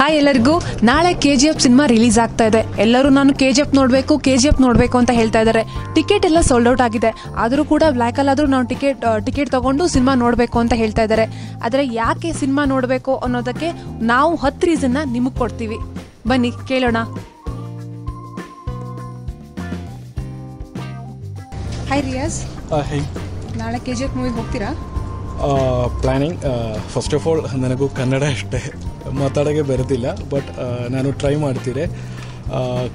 Hi ಎಲ್ಲರಿಗೂ. ನಾಳೆ K G F cinema release ಆಗ್ತಾ ಇದೆ. ಎಲ್ಲರೂ ನಾನು ಕೆ ಜಿ ಎಫ್ ನೋಡಬೇಕು ಕೆ ಜಿ ಎಫ್ ನೋಡಬೇಕು ಅಂತ ಹೇಳ್ತಾ ಇದ್ದಾರೆ. ಟಿಕೆಟ್ ಎಲ್ಲ ಸೋಲ್ಡ್ ಔಟ್ ಆಗಿದೆ. ಆದರೂ ಕೂಡ ಬ್ಲ್ಯಾಕಲ್ಲಾದರೂ ನಾವು ಟಿಕೆಟ್ ಟಿಕೆಟ್ ತಗೊಂಡು ಸಿನಿಮಾ ನೋಡಬೇಕು ಅಂತ ಹೇಳ್ತಾ ಇದ್ದಾರೆ. ಆದರೆ ಯಾಕೆ ಸಿನಿಮಾ ನೋಡಬೇಕು ಅನ್ನೋದಕ್ಕೆ ನಾವು ಹತ್ತು ರೀಸನ್ನ ನಿಮಗೆ ಕೊಡ್ತೀವಿ. ಬನ್ನಿ ಕೇಳೋಣ. ಹಾಯ್ ರಿಯಾಜ್ ನಾಳೆ ಕೆ ಜಿ ಎಫ್ ಮೂವಿಗೆ ಹೋಗ್ತೀರಾ? ಪ್ಲ್ಯಾನಿಂಗ್ ಫಸ್ಟ್ ಆಫ್ ಆಲ್ ನನಗೂ ಕನ್ನಡ ಅಷ್ಟೇ ಮಾತಾಡೋಕ್ಕೆ ಬರೋದಿಲ್ಲ ಬಟ್ ನಾನು ಟ್ರೈ ಮಾಡ್ತೀನಿ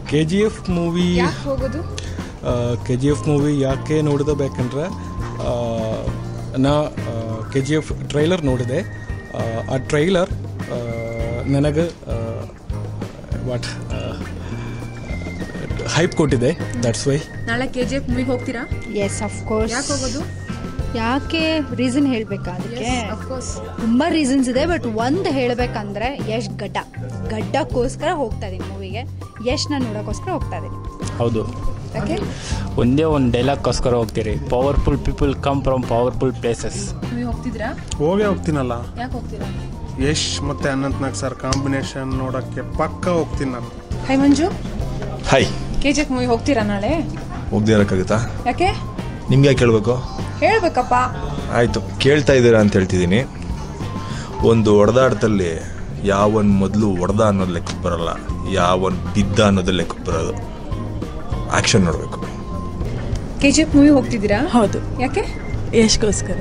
ಕೆ ಜಿ ಎಫ್ ಮೂವಿ ಯಾಕೆ ಹೋಗೋದು? ಕೆ ಜಿ ಎಫ್ ಮೂವಿ ಯಾಕೆ ನೋಡಬೇಕಂದ್ರೆ ನಾ ಕೆ ಜಿ ಎಫ್ ಟ್ರೈಲರ್ ನೋಡಿದೆ. ಆ, ಆ ಟ್ರೈಲರ್ ನನಗೆ ವಾಟ್ ಹೈಪ್ ಕೊಟ್ಟಿದೆ ದಟ್ಸ್ ವೈ ನಾಳೆ ಕೆ ಜಿ ಎಫ್ ಮೂವಿಗೆ ಹೋಗ್ತೀರಾ? ಎಸ್ ಆಫ್ ಕೋರ್ಸ್ ಯಾಕೆ ಹೋಗೋದು? ಯಾಕೆ ರೀಸನ್ ಹೇಳ್ಬೇಕಾದ್ರೆ ಅದಕ್ಕೆ? ತುಂಬಾ ರೀಸನ್ಸ್ ಇದೆ ಬಟ್ ಒಂದು ಹೇಳ್ಬೇಕಂದ್ರೆ ಯಶ್ ಗಡ್ಡ ಗಡ್ಡಕ್ಕೋಸ್ಕರ ಹೋಗ್ತಾ ಇದೀನಿ ಮೂವಿಗೆ. ಯಶ್ನ ನೋಡೋಕ್ಕೋಸ್ಕರ ಹೋಗ್ತಾ ಇದೀನಿ. ಹೌದು. ಯಾಕೆ ಒಂದೇ ಒಂದು ಡೈಲಾಗ್ಗೋಸ್ಕರ ಹೋಗ್ತೀರಿ. Powerful people come from powerful places ಹೋಗೇ ಹೋಗ್ತೀನಲ್ಲ. ಯಾಕೆ ಹೋಗ್ತೀರಾ? ಯಶ್ ಮತ್ತೆ ಅನಂತ್ ನಾಗ್ ಸರ್ ಕಾಂಬಿನೇಷನ್ ನೋಡಕ್ಕೆ ಪಕ್ಕ ಹೋಗ್ತೀನಿ ನಾನು. Hi Manju. Hi K G movie ಹೋಗ್ತೀರಾ ನಾಳೆ? ಹೋಗ್ದೇ ಇರೋಕ್ಕಾಗುತ್ತಾ? ಯಾಕೆ? ನಿಮ್ಗೆ ಯಾಕೆ ಕೇಳಬೇಕು ಹೇಳ್ಬೇಕಪ್ಪ. ಆಯಿತು ಕೇಳ್ತಾ ಇದ್ದೀರಾ ಅಂತ ಹೇಳ್ತಿದ್ದೀನಿ. ಒಂದು ಹೊಡೆದಾಟದಲ್ಲಿ ಯಾವನ್ ಮೊದಲು ಒಡೆದ ಅನ್ನೋದು ಲೆಕ್ಕಕ್ಕೆ ಬರಲ್ಲ ಯಾವನ್ ಬಿದ್ದ ಅನ್ನೋದು ಲೆಕ್ಕಕ್ಕೆ ಬರೋದು ಆ್ಯಕ್ಷನ್ ನೋಡಬೇಕು. ಕೆ ಜಿ ಎಫ್ ಮೂವಿ ಹೋಗ್ತಿದ್ದೀರಾ? ಹೌದು. ಯಾಕೆ? ಯಶ್ಗೋಸ್ಕರ.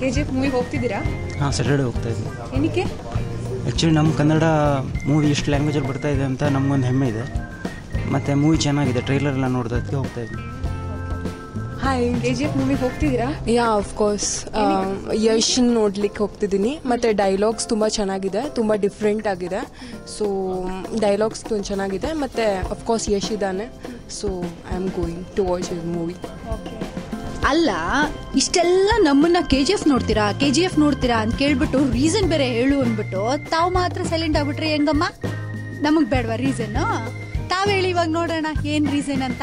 ಕೆ ಜಿ ಎಫ್ ಮೂವಿ ಹೋಗ್ತಿದ್ದೀರಾ? ಹಾಂ ಸ್ಯಾಟರ್ಡೆ ಹೋಗ್ತಾ ಇದ್ವಿ ಏನಕ್ಕೆ? ಆ್ಯಕ್ಚುಲಿ ನಮ್ಮ ಕನ್ನಡ ಮೂವಿ ಇಷ್ಟು ಲ್ಯಾಂಗ್ವೇಜಲ್ಲಿ ಬರ್ತಾ ಇದೆ ಅಂತ ನಮಗೊಂದು ಹೆಮ್ಮೆ ಇದೆ. ಮತ್ತು ಮೂವಿ ಚೆನ್ನಾಗಿದೆ ಟ್ರೈಲರ್ ಎಲ್ಲ ನೋಡೋದಕ್ಕೆ ಹೋಗ್ತಾ ಇದ್ವಿ ಹಾಯ್ ಕೆ ಜಿ ಎಫ್ ಮೂವಿಗೆ ಹೋಗ್ತಿದ್ದೀರಾ? ಯಾ ಆಫ್ ಕೋರ್ಸ್ ಯಶ್ ನೋಡ್ಲಿಕ್ಕೆ ಹೋಗ್ತಿದ್ದೀನಿ. ಮತ್ತೆ ಡೈಲಾಗ್ಸ್ ತುಂಬ ಚೆನ್ನಾಗಿದೆ ತುಂಬ ಡಿಫ್ರೆಂಟ್ ಆಗಿದೆ. ಸೊ ಡೈಲಾಗ್ಸ್ ತುಂಬ ಚೆನ್ನಾಗಿದೆ. ಮತ್ತೆ ಕೋರ್ಸ್ ಯಶ್ ಇದ್ದಾನೆ. So I am going to watch is movie ಅಲ್ಲ ಇಷ್ಟೆಲ್ಲ ನಮ್ಮನ್ನ ಕೆ ಜಿ ಎಫ್ ನೋಡ್ತೀರಾ? ಕೆ ಜಿ ಎಫ್ ನೋಡ್ತೀರಾ ಅಂತ ಕೇಳ್ಬಿಟ್ಟು ರೀಸನ್ ಬೇರೆ ಹೇಳು ಅಂದ್ಬಿಟ್ಟು ತಾವು ಮಾತ್ರ ಸೈಲೆಂಟ್ ಆಗ್ಬಿಟ್ರೆ ಹೆಂಗಮ್ಮ? ನಮಗ್ ಬೇಡವಾ ರೀಸನ್ ತಾವ್ ಹೇಳಿ ಇವಾಗ ನೋಡೋಣ ಏನ್ ರೀಸನ್ ಅಂತ.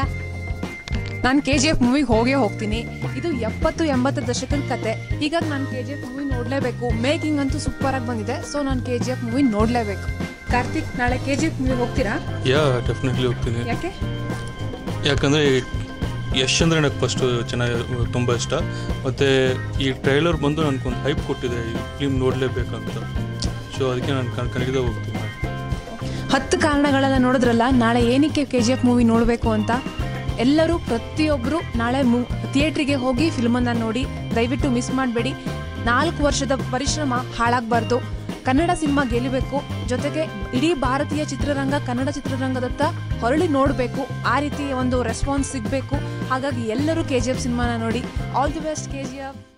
ನಾನು ಕೆ ಜಿ ಎಫ್ ಮೂವಿಗೆ ಹೋಗೇ ಹೋಗ್ತೀನಿ. ಇದು ಎಪ್ಪತ್ತು ಎಂಬತ್ತು ದಶಕದ ಕತೆ. ಹೀಗಾಗಿ ನಾನು ಕೆ ಜಿ ಎಫ್ ಮೂವಿ ನೋಡಲೇಬೇಕು. ಮೇಕಿಂಗ್ ಅಂತೂ ಸೂಪರ್ ಆಗಿ ಬಂದಿದೆ. ಸೊ ನಾನು ಕೆ ಜಿ ಎಫ್ ಮೂವಿ ನೋಡಲೇಬೇಕು. ಕಾರ್ತಿಕ್ ನಾಳೆ ಕೆ ಜಿ ಎಫ್ ಮೂವಿ ಹೋಗ್ತೀರಾ? ಯಾ ಡೆಫಿನೆಟ್ಲಿ ಹೋಗ್ತೀನಿ. ಯಾಕೆ? ಯಾಕಂದರೆ ಯಶ್ ಅಂದ್ರೆ ನನಗೆ ಫಸ್ಟು ಚೆನ್ನಾಗಿ ತುಂಬ ಇಷ್ಟ. ಮತ್ತು ಈ ಟ್ರೈಲರ್ ಬಂದು ನನಗೊಂದು ಹೈಪ್ ಕೊಟ್ಟಿದೆ. ಈ ಫಿಲ್ಮ್ ನೋಡಲೇಬೇಕಂತ. ಸೊ ಅದಕ್ಕೆ ನಾನು ಕಣಗಿದ ಹೋಗ್ತೀನಿ. ಹತ್ತು ಕಾರಣಗಳೆಲ್ಲ ನೋಡಿದ್ರಲ್ಲ ನಾಳೆ ಏನಕ್ಕೆ ಕೆ ಜಿ ಎಫ್ ಮೂವಿ ನೋಡಬೇಕು ಅಂತ? ಎಲ್ಲರೂ ಪ್ರತಿಯೊಬ್ಬರು ನಾಳೆ ಮು ಥಿಯೇಟ್ರಿಗೆ ಹೋಗಿ ಫಿಲ್ಮನ್ನು ನೋಡಿ ದಯವಿಟ್ಟು ಮಿಸ್ ಮಾಡಬೇಡಿ. ನಾಲ್ಕು ವರ್ಷದ ಪರಿಶ್ರಮ ಹಾಳಾಗಬಾರ್ದು. ಕನ್ನಡ ಸಿನಿಮಾ ಗೆಲ್ಲಬೇಕು. ಜೊತೆಗೆ ಇಡೀ ಭಾರತೀಯ ಚಿತ್ರರಂಗ ಕನ್ನಡ ಚಿತ್ರರಂಗದತ್ತ ಹೊರಳಿ ನೋಡಬೇಕು. ಆ ರೀತಿ ಒಂದು ರೆಸ್ಪಾನ್ಸ್ ಸಿಗಬೇಕು. ಹಾಗಾಗಿ ಎಲ್ಲರೂ ಕೆ ಜಿ ಎಫ್ ಸಿನಿಮಾನ ನೋಡಿ. All the best K G F